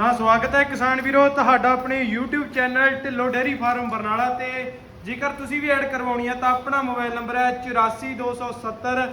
ਤਾਂ ਸਵਾਗਤ ਹੈ ਕਿਸਾਨ ਵੀਰੋ, ਤੁਹਾਡਾ ਆਪਣੇ YouTube channel Dhillo dairy farm Barnala ਤੇ। ਜੇਕਰ ਤੁਸੀਂ ਵੀ ਐਡ ਕਰਵਾਉਣੀ ਹੈ ਤਾਂ ਆਪਣਾ ਮੋਬਾਈਲ ਨੰਬਰ ਹੈ 84270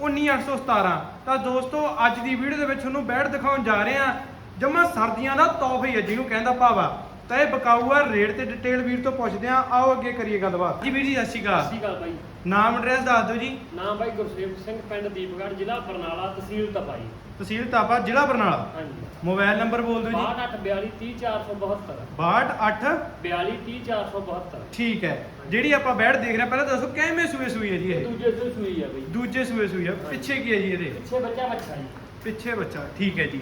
19817 ਤਾਂ ਦੋਸਤੋ, ਅੱਜ ਦੀ ਵੀਡੀਓ ਦੇ ਵਿੱਚ ਤੁਹਾਨੂੰ ਬੈਠ ਦਿਖਾਉਣ ਜਾ ਰਹੇ ਹਾਂ। ਜਮਾ ਸਰਦੀਆਂ ਦਾ ਤੋਹਫਾ ਹੈ ਜਿਹਨੂੰ ਕਹਿੰਦਾ ਭਾਵਾ। ਤਾਂ ਇਹ ਬਕਾਊ ਆ ਰੇਟ ਤੇ ਡਿਟੇਲ ਵੀਰ ਤੋਂ ਪੁੱਛਦੇ ਹਾਂ ਆਓ ਅੱਗੇ ਕਰੀਏ ਗੱਲਬਾਤ। ਜੀ ਵੀਰ ਜੀ ਸਤਿ ਸ਼੍ਰੀ ਸਤਿ ਅਕਾਲ ਸ਼੍ਰੀ ਅਕਾਲ ਬਾਈ। ਨਾਮ ਐਡਰੈਸ ਦੱਸ ਦਿਓ ਜੀ। ਨਾਮ ਬਾਈ ਗੁਰਸੇਵਕ ਸਿੰਘ ਪਿੰਡ ਦੀਪਗੜ੍ਹ ਜ਼ਿਲ੍ਹਾ ਬਰਨਾਲਾ ਤਹਿਸੀਲ ਤਪਾਈ। ਤਹਿਸੀਲ ਤਾਪਾ ਜ਼ਿਲ੍ਹਾ ਬਰਨਾਲਾ? ਹਾਂਜੀ। ਮੋਬਾਈਲ ਨੰਬਰ ਬੋਲ ਦਿਓ ਜੀ। 6242 62 42 472 ਠੀਕ ਹੈ। ਜਿਹੜੀ ਆਪਾਂ ਬੈਡ ਦੇਖ ਰਹੇ ਹਾਂ ਪਹਿਲਾਂ ਦੱਸੋ ਕਿਵੇਂ ਸੂਏ ਸੂਈ ਹੈ ਜੀ ਇਹ? ਦੂਜੇ ਤੋਂ ਸੂਈ ਆ ਬਈ। ਦੂਜੇ ਸੂਏ ਸੂਈ ਹੈ ਪਿੱਛੇ ਕੀ ਹੈ ਜੀ ਇਹਦੇ? ਪਿੱਛੇ ਬੱਚਾ ਬੱਚਾ ਜੀ। ਪਿੱਛੇ ਬੱਚਾ ਠੀਕ ਹੈ ਜੀ।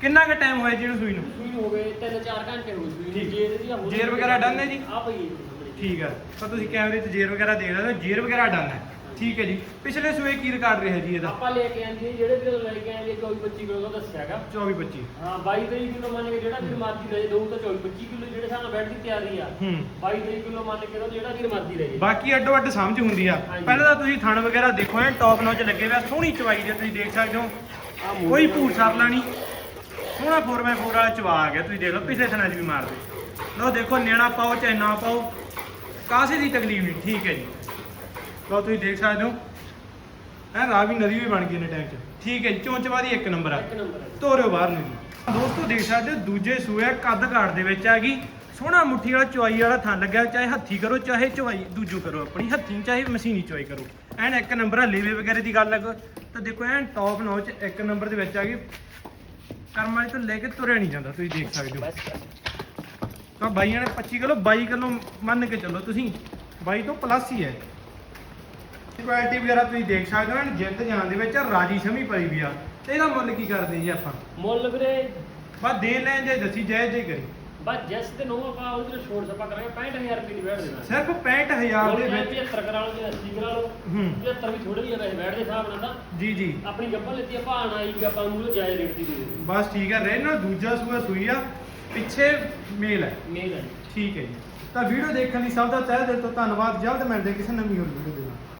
ਕਿੰਨਾ ਕੁ ਟਾਈਮ ਹੋਇਆ ਜੀ ਇਹਨੂੰ ਸੂਈ ਨੂੰ? ਸੂਈ ਹੋ ਗਏ 3-4 ਘੰਟੇ ਹੋ ਗਏ। ਨੂੰ। ਜੇਰ ਦੀ ਹੋਰ ਜੇਰ ਵਗੈਰਾ done ਹੈ ਜੀ? ਆ ਪਈ ਹੈ ਜੀ। ਠੀਕ ਹੈ ਤਾਂ ਤੁਸੀਂ ਕੈਮਰੇ ਤੇ ਜੇਰ ਵਗੈਰਾ ਦੇਖ ਰਹੇ ਹੋ ਜੇਰ ਵਗੈਰਾ ਡਨ ਹੈ। ਠੀਕ ਹੈ ਜੀ। ਪਿਛਲੇ ਸੂਏ ਕੀ ਰਿਕਾਰਡ ਰਿਹਾ ਜੀ ਇਹਦਾ? ਆਪਾਂ ਲੈ ਕੇ ਆਂਦੇ ਜਿਹੜੇ ਵੀ ਲੈ ਕੇ ਆਂਦੇ 24-25 ਕਿਲੋ ਦਾ ਦੱਸਿਆਗਾ 24 25 ਹਾਂ 22-23 ਕਿਲੋ ਮੰਨ ਕੇ ਜਿਹੜਾ ਵੀ ਮਰਜ਼ੀ ਲੈ ਜੇ ਦਊ ਤਾਂ 24-25 ਕਿਲੋ ਜਿਹੜੇ ਸਾਨੂੰ ਬੈਠ ਦੀ ਤਿਆਰੀ ਆ। ਹੂੰ। 22-23 ਕਿਲੋ ਮੰਨ ਕੇ ਤਾਂ ਜਿਹੜਾ ਵੀ ਮਰਜ਼ੀ ਲੈ ਜੇ। ਬਾਕੀ ਅੱਡੋ ਅੱਡ ਸਮਝ ਹੁੰਦੀ ਆ। ਪਹਿਲਾਂ ਤਾਂ ਤੁਸੀਂ ਥਣ ਵਗੈਰਾ ਦੇਖੋ ਐ ਟੌਪ ਨੌਚ ਲੱਗੇ ਹੋਇਆ ਸੋਹਣੀ ਚਵਾਈ ਦੇ ਤੁਸੀਂ ਦੇਖ ਸਕਦੇ ਹੋ। ਕੋਈ ਭੂਰ ਸਰਲਾ ਨਹੀਂ ਸੋਹਣਾ 4x4 ਵਾਲਾ ਚਵਾ ਆ ਗਿਆ ਤੁਸੀਂ ਦੇਖ ਲਓ ਪਿਛਲੇ ਥਣਾਂ 'ਚ ਵੀ ਮਾਰਦੇ। ਲਓ ਦੇਖੋ ਨਿਆਣਾ ਪਾਓ ਚਾਹੇ ਨਾ ਪਾਓ ਕਾਸੇ ਦੀ ਤਕਲੀਫ ਨਹੀਂ ਠੀਕ ਹੈ ਜੀ। ਲਓ ਤੁਸੀਂ ਦੇਖ ਸਕਦੇ ਹੋ ਐ ਰਾਵੀ ਨਦੀ ਵੀ ਬਣ ਗਈ ਨੇ ਟਾਈਮ 'ਚ। ਠੀਕ ਹੈ ਜੀ ਚੌਂਚਵਾ ਦੀ ਇੱਕ ਨੰਬਰ ਆ। ਇੱਕ ਨੰਬਰ ਹੈ ਤੋਰਿਓ ਬਾਹਰ ਨੂੰ ਜੀ। ਦੋਸਤੋ ਦੇਖ ਸਕਦੇ ਹੋ ਦੂਜੇ ਸੂਏ ਕੱਦ ਘਾਟ ਦੇ ਵਿੱਚ ਆ ਗਈ। ਸੋਹਣਾ ਮੁੱਠੀ ਵਾਲਾ ਚੁਆਈ ਵਾਲਾ ਥਣ ਲੱਗਿਆ ਚਾਹੇ ਹੱਥੀ ਕਰੋ ਚਾਹੇ ਚੁਆਈ ਦੂਜੂ ਕਰੋ ਆਪਣੀ ਹੱਥੀ ਚਾਹੇ ਮਸ਼ੀਨੀ ਚੁਆਈ ਕਰੋ। ਐਨ ਇੱਕ ਨੰਬਰ ਆ ਲੇਵੇ ਵਗੈਰੇ ਦੀ ਗੱਲ ਲੱਗ ਤਾਂ ਦੇਖੋ ਐਨ ਟੌਪ ਨੌਚ ਇੱਕ ਨੰਬਰ ਦੇ ਵਿੱਚ ਆ ਗਈ। ਕਰਮਾਂ ਵਾਲੀ ਤੋਂ ਲੈ ਕੇ ਤੁਰਿਆ ਨਹੀਂ ਜਾਂਦਾ ਤੁਸੀਂ ਦੇਖ ਸਕਦੇ ਹੋ। ਤਾਂ ਬਾਈਆਂ ਨੇ 25 ਕਿਲੋ 22 ਕਿਲੋ ਮੰਨ ਕੇ ਚੱਲੋ ਤੁਸੀਂ। 22 ਤੋਂ ਪਲੱਸ ਹੀ ਹੈ। ਕੁਆਲਿਟੀ ਵਗੈਰਾ ਤੁਸੀਂ ਦੇਖ ਸਕਦੇ ਹੋ ਜਿੱਤ ਜਾਣ ਦੇ ਵਿੱਚ ਰਾਜੀ ਸਮੀ ਪਈ ਵੀ ਆ। ਤੇ ਇਹਦਾ ਮੁੱਲ ਕੀ ਕਰਦੇ ਜੀ ਆਪਾਂ? ਮੁੱਲ ਵੀਰੇ ਬਸ ਦੇ ਲੈਣ ਜੇ ਦੱਸੀ ਜਾਇਜ਼ ਜੇ ਕਰੀ। ਬਸ ਜਿਸ ਤੇ ਨੂੰ ਆਪਾਂ ਉਹਦੇ ਛੋੜ ਸਪਾ ਕਰਾਂਗੇ 65000 ਰੁਪਏ ਦੀ ਬੈਠ ਦੇਣਾ ਸਿਰਫ 65000 ਦੇ ਵਿੱਚ। 75 ਕਰਾ ਲਓ ਜਾਂ 80 ਕਰਾ ਲਓ ਹੂੰ। 75 ਵੀ ਥੋੜੀ ਜਿਹੀ ਵੈਸੇ ਬੈਠ ਦੇ ਹਿਸਾਬ ਨਾਲ ਤਾਂ ਜੀ ਜੀ। ਆਪਣੀ ਗੱਪਾ ਲੈਤੀ ਆਪਾਂ ਆਣਾ ਆਈ ਆਪਾਂ ਨੂੰ ਜਾਇਜ਼ ਰੇਟ ਦੀ ਦੇ ਬਸ ਠੀਕ ਹੈ ਰਹਿ ਨਾ ਦੂਜਾ ਸੂਆ ਸੂਈ ਆ ਪਿੱਛੇ ਮੇਲ ਹੈ। ਮੇਲ ਹੈ। ਠੀਕ ਹੈ ਜੀ। ਤਾਂ ਵੀਡੀਓ ਦੇਖਣ ਲਈ ਸਭ ਦਾ ਤਹਿ ਦਿਲ ਤੋਂ ਧੰਨਵਾਦ ਜਲਦ ਮਿਲਦੇ ਕਿਸੇ ਨਵੀਂ ਹੋਰ ਵੀਡੀਓ ਦੇ ਨਾਲ।